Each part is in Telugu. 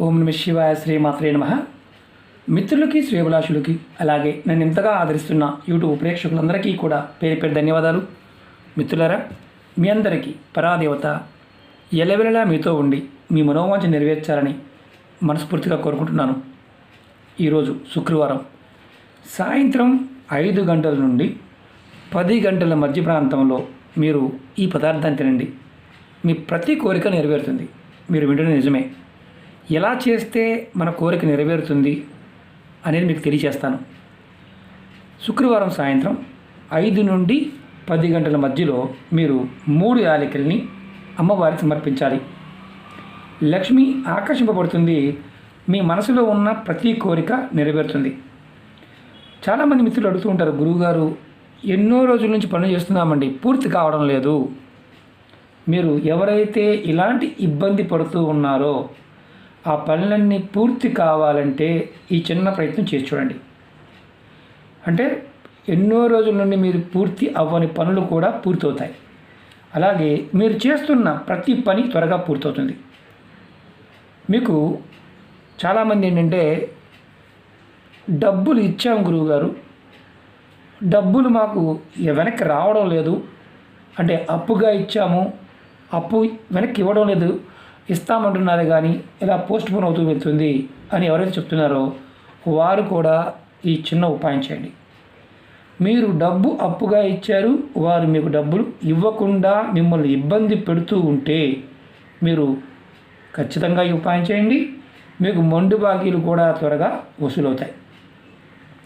ఓం నమ శివాయ శ్రీ మాత్రే నమ. మిత్రులకి శ్రేభిలాషులకి అలాగే నన్ను ఇంతగా ఆదరిస్తున్న యూట్యూబ్ ప్రేక్షకులందరికీ కూడా పేరు పేరు ధన్యవాదాలు. మిత్రులరా మీ అందరికీ పరాదేవత ఎలవెలలా మీతో ఉండి మీ మనోవాంఛ నెరవేర్చాలని మనస్ఫూర్తిగా కోరుకుంటున్నాను. ఈరోజు శుక్రవారం సాయంత్రం ఐదు గంటల నుండి పది గంటల మధ్య ప్రాంతంలో మీరు ఈ పదార్థాన్ని తినండి. మీ ప్రతి కోరిక నెరవేరుతుంది. మీరు వింటున్న నిజమే. ఎలా చేస్తే మన కోరిక నెరవేరుతుంది అనేది మీకు తెలియచేస్తాను. శుక్రవారం సాయంత్రం ఐదు నుండి పది గంటల మధ్యలో మీరు మూడు యాలికల్ని అమ్మవారికి సమర్పించాలి. లక్ష్మి ఆకర్షింపబడుతుంది. మీ మనసులో ఉన్న ప్రతి కోరిక నెరవేరుతుంది. చాలామంది మిత్రులు అడుగుతూ ఉంటారు గురువుగారు ఎన్నో రోజుల నుంచి పనులు చేస్తున్నామండి పూర్తి కావడం లేదు. మీరు ఎవరైతే ఇలాంటి ఇబ్బంది పడుతూ ఉన్నారో ఆ పనులన్నీ పూర్తి కావాలంటే ఈ చిన్న ప్రయత్నం చేసి చూడండి. అంటే ఎన్నో రోజుల నుండి మీరు పూర్తి అవ్వని పనులు కూడా పూర్తవుతాయి. అలాగే మీరు చేస్తున్న ప్రతి పని త్వరగా పూర్తవుతుంది. మీకు చాలామంది ఏంటంటే డబ్బులు ఇచ్చాం గురువుగారు డబ్బులు మాకు వెనక్కి రావడం లేదు. అంటే అప్పుగా ఇచ్చాము. అప్పు వెనక్కి ఇవ్వడం లేదు. ఇస్తామంటున్నారు కానీ ఇలా పోస్ట్ పోన్ అవుతూ వెళ్తుంది అని ఎవరైతే చెప్తున్నారో వారు కూడా ఈ చిన్న ఉపాయం చేయండి. మీరు డబ్బు అప్పుగా ఇచ్చారు వారు మీకు డబ్బులు ఇవ్వకుండా మిమ్మల్ని ఇబ్బంది పెడుతూ ఉంటే మీరు ఖచ్చితంగా ఈ ఉపాయం చేయండి. మీకు మొండు బాకీలు కూడా త్వరగా వసూలవుతాయి.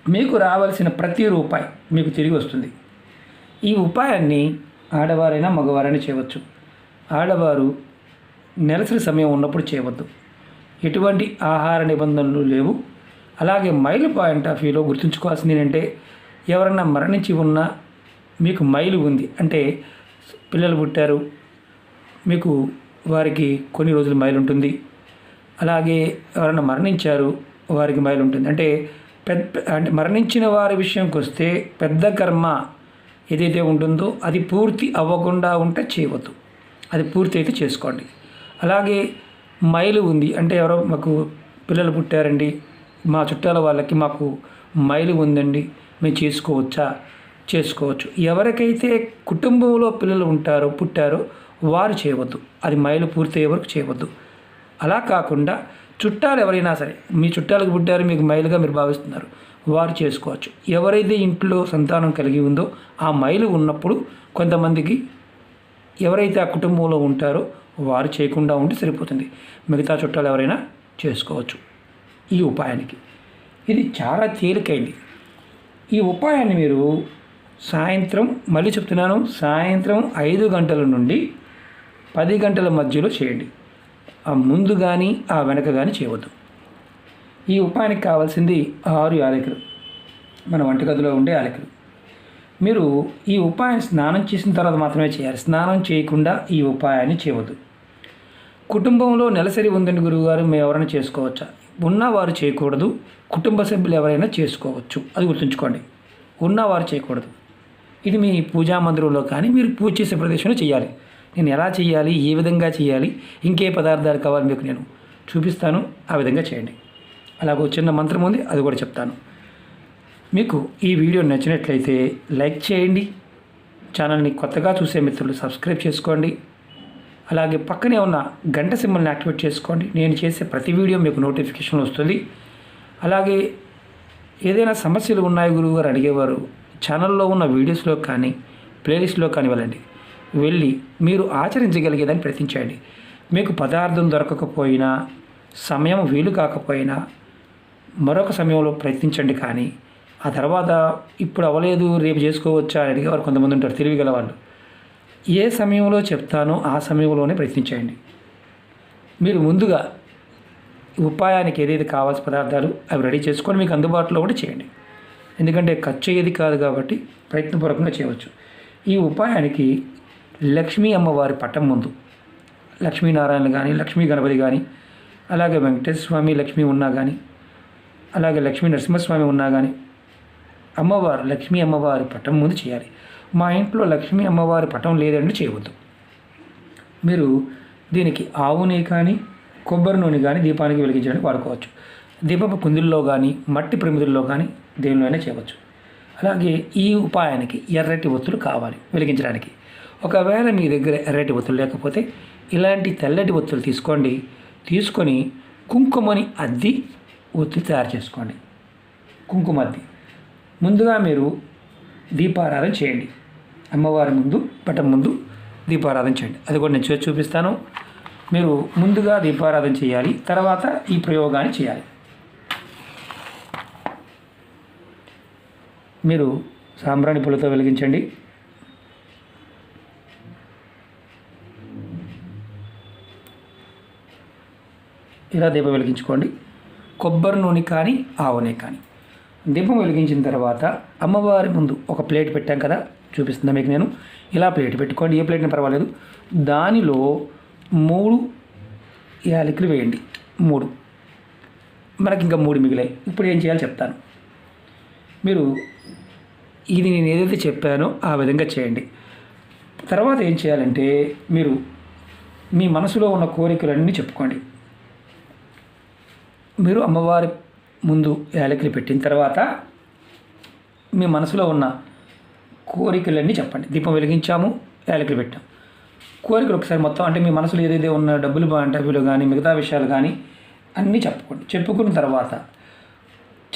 మీకు రావాల్సిన ప్రతి రూపాయి మీకు తిరిగి వస్తుంది. ఈ ఉపాయాన్ని ఆడవారైనా మగవారైనా చేయవచ్చు. ఆడవారు నెలసరి సమయం ఉన్నప్పుడు చేయవద్దు. ఎటువంటి ఆహార నిబంధనలు లేవు. అలాగే మైలు పాయింట్ ఆఫ్ వ్యూలో గుర్తుంచుకోవాల్సింది ఏంటంటే ఎవరన్నా మరణించి ఉన్నా మీకు మైలు ఉంది. అంటే పిల్లలు పుట్టారు మీకు వారికి కొన్ని రోజులు మైలు ఉంటుంది. అలాగే ఎవరైనా మరణించారు వారికి మైలు ఉంటుంది. అంటే పెద్ద అంటే మరణించిన వారి విషయంకి వస్తే పెద్ద కర్మ ఏదైతే ఉంటుందో అది పూర్తి అవ్వకుండా ఉంటే చేయవద్దు. అది పూర్తి అయితే చేసుకోండి. అలాగే మైలు ఉంది. అంటే ఎవరో మాకు పిల్లలు పుట్టారండి. మా చుట్టాల వాళ్ళకి మాకు మైలు ఉందండి. మేము చేసుకోవచ్చా? చేసుకోవచ్చు. ఎవరికైతే కుటుంబంలో పిల్లలు ఉంటారో పుట్టారో వారు చేయవద్దు. అది మైలు పూర్తయ్యే వరకు చేయవద్దు. అలా కాకుండా చుట్టాలు ఎవరైనా సరే మీ చుట్టాలకు పుట్టారు మీకు మైలుగా మీరు భావిస్తున్నారు వారు చేసుకోవచ్చు. ఎవరైతే ఇంట్లో సంతానం కలిగి ఉందో ఆ మైలు ఉన్నప్పుడు కొంతమందికి ఎవరైతే ఆ కుటుంబంలో ఉంటారో వారు చేయకుండా ఉంటే సరిపోతుంది. మిగతా చుట్టాలు ఎవరైనా చేసుకోవచ్చు. ఈ ఉపాయానికి. ఇది చాలా తేలికైంది. ఈ ఉపాయాన్ని మీరు సాయంత్రం మళ్ళీ చెప్తున్నాను సాయంత్రం ఐదు గంటల నుండి పది గంటల మధ్యలో చేయండి. ఆ ముందు కానీ ఆ వెనక కానీ చేయవద్దు. ఈ ఉపాయానికి కావాల్సింది ఆరు యాలకులు. మన వంటగదిలో ఉండే యాలకులు. మీరు ఈ ఉపాయాన్ని స్నానం చేసిన తర్వాత మాత్రమే చేయాలి. స్నానం చేయకుండా ఈ ఉపాయాన్ని చేయవద్దు. కుటుంబంలో నెలసరి ఉందని గురువుగారు మేము ఎవరైనా చేసుకోవచ్చా? ఉన్నవారు చేయకూడదు. కుటుంబ సభ్యులు ఎవరైనా చేసుకోవచ్చు. అది గుర్తుంచుకోండి. ఉన్నవారు చేయకూడదు. ఇది మీ పూజా మందిరంలో కానీ మీరు పూజ చేసే ప్రదేశంలో చేయాలి. నేను ఎలా చేయాలి? ఏ విధంగా చేయాలి? ఇంకే పదార్థాలు కావాలి మీకు నేను. చూపిస్తాను. ఆ విధంగా చేయండి. అలాగో చిన్న మంత్రం ఉంది. అది కూడా చెప్తాను. మీకు ఈ వీడియో నచ్చినట్లయితే లైక్ చేయండి. ఛానల్ని కొత్తగా చూసే మిత్రులు సబ్స్క్రైబ్ చేసుకోండి. అలాగే పక్కనే ఉన్న గంట సింబల్ని యాక్టివేట్ చేసుకోండి. నేను చేసే ప్రతి వీడియో మీకు నోటిఫికేషన్ వస్తుంది. అలాగే ఏదైనా సమస్యలు ఉన్నాయి గురువు గారు అడిగేవారు ఛానల్లో ఉన్న వీడియోస్లో కానీ ప్లేలిస్ట్లో కానీ వెళ్ళండి. వెళ్ళి మీరు ఆచరించగలిగేదని ప్రయత్నించండి. మీకు పదార్థం దొరకకపోయినా సమయం వీలు కాకపోయినా మరొక సమయంలో ప్రయత్నించండి కానీ ఆ తర్వాత ఇప్పుడు అవ్వలేదు రేపు చేసుకోవచ్చా అని అడిగేవారు కొంతమంది ఉంటారు తెలివి గలవాళ్ళు. ఏ సమయంలో చెప్తానో ఆ సమయంలోనే ప్రయత్నించండి మీరు ముందుగా ఉపాయానికి ఏదైతే కావాల్సిన పదార్థాలు అవి రెడీ చేసుకొని మీకు అందుబాటులో కూడా చేయండి. ఎందుకంటే ఖర్చు ఏది కాదు కాబట్టి ప్రయత్నపూర్వకంగా చేయవచ్చు. ఈ ఉపాయానికి లక్ష్మీ అమ్మవారి పట్టం ముందు లక్ష్మీనారాయణ కానీ లక్ష్మీ గణపతి కానీ అలాగే వెంకటేశ్వర స్వామి లక్ష్మీ ఉన్నా కానీ అలాగే లక్ష్మీ నరసింహస్వామి ఉన్నా కానీ అమ్మవారు లక్ష్మీ అమ్మవారి పటం ముందు చేయాలి. మా ఇంట్లో లక్ష్మీ అమ్మవారి పటం లేదండి చేయవద్దు. మీరు దీనికి ఆవు నెయ్యి కానీ కొబ్బరి నూనె కానీ దీపానికి వెలిగించడానికి వాడుకోవచ్చు. దీపపు కుందుల్లో కానీ మట్టి ప్రమిదుల్లో కానీ దేనిలోనే చేయవచ్చు. అలాగే ఈ ఉపాయానికి ఎర్రటి ఒత్తులు కావాలి వెలిగించడానికి. ఒకవేళ మీ దగ్గర ఎర్రటి ఒత్తులు లేకపోతే ఇలాంటి తెల్లటి ఒత్తులు తీసుకోండి. తీసుకొని కుంకుమని అద్ది ఒత్తులు తయారు చేసుకోండి. కుంకుమ అద్ది. ముందుగా మీరు దీపారాధన చేయండి. అమ్మవారి ముందు పటం ముందు దీపారాధన చేయండి. అది కూడా నేను చూపిస్తాను. మీరు ముందుగా దీపారాధన చేయాలి తర్వాత ఈ ప్రయోగాన్ని చేయాలి. మీరు సాంబ్రాణి పూలతో వెలిగించండి. ఇలా దీపం వెలిగించుకోండి. కొబ్బరి నూనె కానీ ఆవు కానీ. దీపం వెలిగించిన తర్వాత అమ్మవారి ముందు ఒక ప్లేట్ పెట్టాం కదా చూపిస్తున్నా మీకు నేను. ఇలా ప్లేట్ పెట్టుకోండి ఏ ప్లేట్ని పర్వాలేదు. దానిలో మూడు యాలకులు వేయండి. మూడు. మనకి ఇంకా మూడు మిగిలాయి. ఇప్పుడు ఏం చేయాలో చెప్తాను. మీరు ఇది నేను ఏదైతే చెప్పానో ఆ విధంగా చేయండి. తర్వాత ఏం చేయాలంటే మీరు మీ మనసులో ఉన్న కోరికలన్నీ చెప్పుకోండి. మీరు అమ్మవారి ముందు యాలకులు పెట్టిన తర్వాత మీ మనసులో ఉన్న కోరికలన్నీ చెప్పండి. దీపం వెలిగించాము యాలకులు పెట్టాం. కోరికలు ఒకసారి మొత్తం అంటే మీ మనసులో ఏదైతే ఉన్న డబ్బులు ఇంటర్వ్యూలు కానీ మిగతా విషయాలు కానీ అన్నీ చెప్పుకోండి. చెప్పుకున్న తర్వాత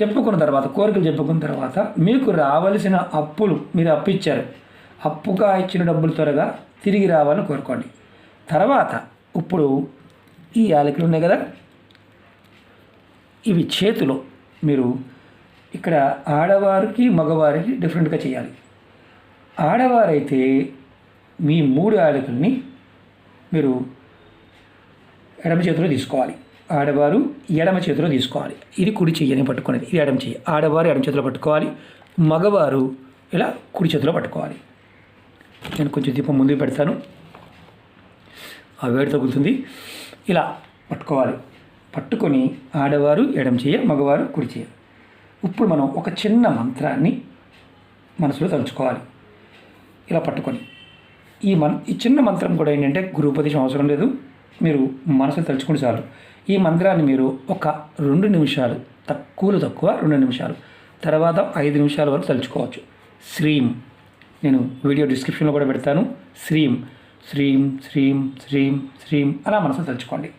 చెప్పుకున్న తర్వాత కోరికలు చెప్పుకున్న తర్వాత మీకు రావలసిన అప్పులు మీరు అప్పు ఇచ్చారు అప్పుగా ఇచ్చిన డబ్బులు త్వరగా తిరిగి రావాలని కోరుకోండి. తర్వాత ఇప్పుడు ఈ యాలకులు ఉన్నాయి కదా? ఇవి చేతిలో. మీరు ఇక్కడ ఆడవారికి మగవారికి డిఫరెంట్గా చేయాలి. ఆడవారైతే మీ మూడు యాలకుల్ని మీరు ఎడమ చేతిలో తీసుకోవాలి. ఆడవారు ఎడమ చేతిలో తీసుకోవాలి. ఇది కుడి చెయ్యని పట్టుకునేది. ఇది ఎడమ చెయ్యి. ఆడవారు ఎడమ చేతిలో పట్టుకోవాలి. మగవారు ఇలా కుడి చేతిలో పట్టుకోవాలి. నేను కొంచెం దీపం ముందుకు పెడతాను. ఆ వేడి తగ్గుతుంది ఇలా పట్టుకోవాలి. పట్టుకొని ఆడవారు ఎడం చెయ్య మగవారు కుడి చేయ. ఇప్పుడు మనం ఒక చిన్న మంత్రాన్ని మనసులో తలుచుకోవాలి. ఇలా పట్టుకొని. ఈ మన్ ఈ చిన్న మంత్రం కూడా ఏంటంటే గురుపదేశం అవసరం లేదు. మీరు మనసులో తలుచుకుని చాలు. ఈ మంత్రాన్ని మీరు ఒక రెండు నిమిషాలు తక్కువలో తక్కువ రెండు నిమిషాలు తర్వాత ఐదు నిమిషాల వరకు తలుచుకోవచ్చు. శ్రీం. నేను వీడియో డిస్క్రిప్షన్లో కూడా పెడతాను. శ్రీం. శ్రీం శ్రీం శ్రీం శ్రీం అలా మనసులో తలుచుకోండి.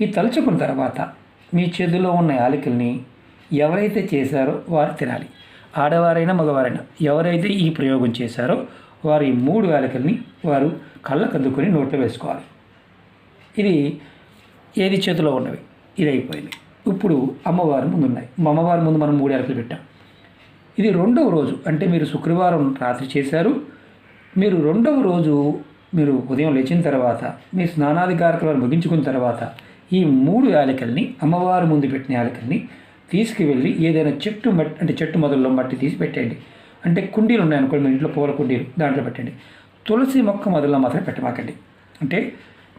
ఈ తలుచుకున్న తర్వాత మీ చేతిలో ఉన్న యాలకుల్ని ఎవరైతే చేశారో వారు తినాలి. ఆడవారైనా మగవారైనా ఎవరైతే ఈ ప్రయోగం చేశారో వారి మూడు యాలకుల్ని వారు కళ్ళకద్దుకొని నోట్లో వేసుకోవాలి. ఇది ఏది చేతిలో ఉన్నవి? ఇది అయిపోయింది. ఇప్పుడు అమ్మవారి ముందు ఉన్నాయి. మా అమ్మవారి ముందు మనం మూడు యాలకులు పెట్టాం. ఇది రెండవ రోజు. అంటే మీరు శుక్రవారం రాత్రి చేశారు. మీరు రెండవ రోజు మీరు ఉదయం లేచిన తర్వాత మీ స్నానాది కార్యక్రమాలు ముగించుకున్న తర్వాత ఈ మూడు యాలకల్ని అమ్మవారి ముందు పెట్టిన యాలకల్ని తీసుకువెళ్ళి ఏదైనా చెట్టు మట్టి అంటే చెట్టు మొదల్లో మట్టి తీసి పెట్టండి అంటే కుండీలు ఉన్నాయనుకోండి మీ ఇంట్లో పూల కుండీలు దాంట్లో పెట్టండి. తులసి మొక్క మొదల్లో మాత్రం పెట్టమాకండి. అంటే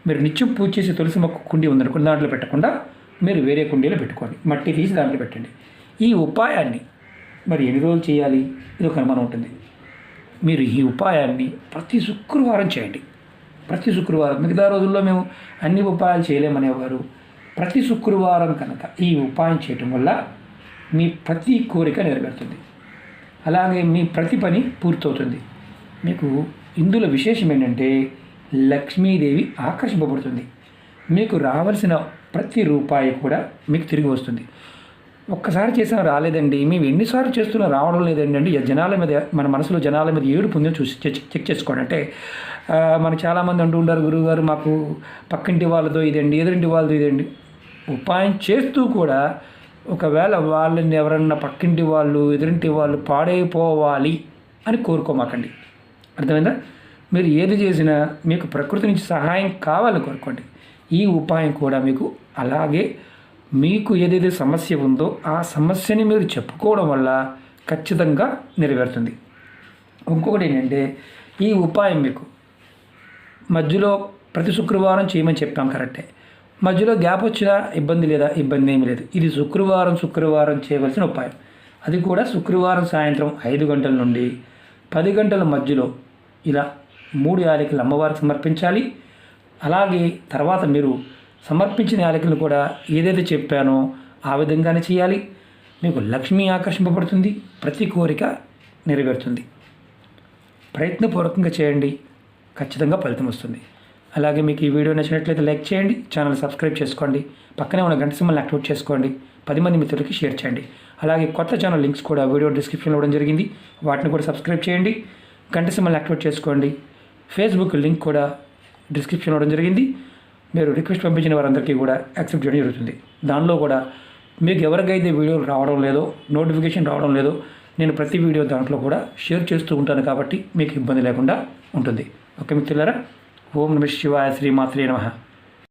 మీరు నిత్యం పూజ చేసే తులసి మొక్క కుండీ ఉందనుకోండి దాంట్లో పెట్టకుండా మీరు వేరే కుండీలో పెట్టుకోండి. మట్టి తీసి దాంట్లో పెట్టండి. ఈ ఉపాయాన్ని మరి ఎన్ని రోజులు చేయాలి? ఇది ఒక అనుమానం ఉంటుంది. మీరు ఈ ఉపాయాన్ని ప్రతి శుక్రవారం చేయండి. ప్రతి శుక్రవారం మిగతా రోజుల్లో మేము అన్ని ఉపాయాలు చేయలేమనేవారు ప్రతి శుక్రవారం కనుక ఈ ఉపాయం చేయటం వల్ల మీ ప్రతి కోరిక నెరవేరుతుంది. అలాగే మీ ప్రతి పని పూర్తవుతుంది. మీకు ఇందులో విశేషం ఏంటంటే లక్ష్మీదేవి ఆకర్షింపబడుతుంది. మీకు రావాల్సిన ప్రతి రూపాయి కూడా మీకు తిరిగి వస్తుంది. ఒక్కసారి చేసాం రాలేదండి. మేము ఎన్నిసార్లు చేస్తున్నా రావడం లేదండి అండి. జనాల మీద మన మనసులో జనాల మీద ఏడు పొందో చూసి చెక్ చేసుకోండి. అంటే మనకు చాలామంది అంటూ ఉంటారు గురువుగారు మాకు పక్కింటి వాళ్ళతో ఇదండి ఎదురింటి వాళ్ళతో ఇదండి. ఉపాయం చేస్తూ కూడా ఒకవేళ వాళ్ళని ఎవరన్నా పక్కింటి వాళ్ళు ఎదురింటి వాళ్ళు పాడైపోవాలి అని కోరుకోమాకండి. అర్థమైందా? మీరు ఏది చేసినా మీకు ప్రకృతి నుంచి సహాయం కావాలని కోరుకోండి. ఈ ఉపాయం కూడా మీకు అలాగే మీకు ఏదైతే సమస్య ఉందో ఆ సమస్యని మీరు చెప్పుకోవడం వల్ల ఖచ్చితంగా నెరవేరుతుంది. ఇంకొకటి ఏంటంటే ఈ ఉపాయం మీకు. మధ్యలో ప్రతి శుక్రవారం చేయమని చెప్పాం కరెక్టే. మధ్యలో గ్యాప్ వచ్చినా ఇబ్బంది లేదా ఇబ్బంది ఏమీ లేదు. ఇది శుక్రవారం శుక్రవారం చేయవలసిన ఉపాయం. అది కూడా శుక్రవారం సాయంత్రం ఐదు గంటల నుండి పది గంటల మధ్యలో ఇలా మూడు యాలకులు అమ్మవారికి సమర్పించాలి. అలాగే తర్వాత మీరు సమర్పించిన యాలకులు కూడా ఏదైతే చెప్పానో ఆ విధంగానే చేయాలి. మీకు లక్ష్మి ఆకర్షింపబడుతుంది ప్రతి కోరిక నెరవేరుతుంది. ప్రయత్నపూర్వకంగా చేయండి ఖచ్చితంగా ఫలితం వస్తుంది. అలాగే మీకు ఈ వీడియో నచ్చినట్లయితే లైక్ చేయండి ఛానల్ సబ్స్క్రైబ్ చేసుకోండి పక్కనే ఉన్న గంట సింబల్ని యాక్టివేట్ చేసుకోండి పది మంది మిత్రులకి షేర్ చేయండి. అలాగే కొత్త ఛానల్ లింక్స్ కూడా వీడియో డిస్క్రిప్షన్లో ఇవ్వడం జరిగింది వాటిని కూడా సబ్స్క్రైబ్ చేయండి గంట సింబల్ని యాక్టివేట్ చేసుకోండి. ఫేస్బుక్ లింక్ కూడా డిస్క్రిప్షన్ ఇవ్వడం జరిగింది. మీరు రిక్వెస్ట్ పంపించిన వారందరికీ కూడా యాక్సెప్ట్ చేయడం జరుగుతుంది. దానిలో కూడా మీకు ఎవరికైతే వీడియోలు రావడం లేదో నోటిఫికేషన్ రావడం లేదో నేను ప్రతి వీడియో దాంట్లో కూడా షేర్ చేస్తూ ఉంటాను కాబట్టి మీకు ఇబ్బంది లేకుండా ఉంటుంది. ఓకే మిత్రులారా? ఓం నమ శివాయ శ్రీమాత్రే నమ.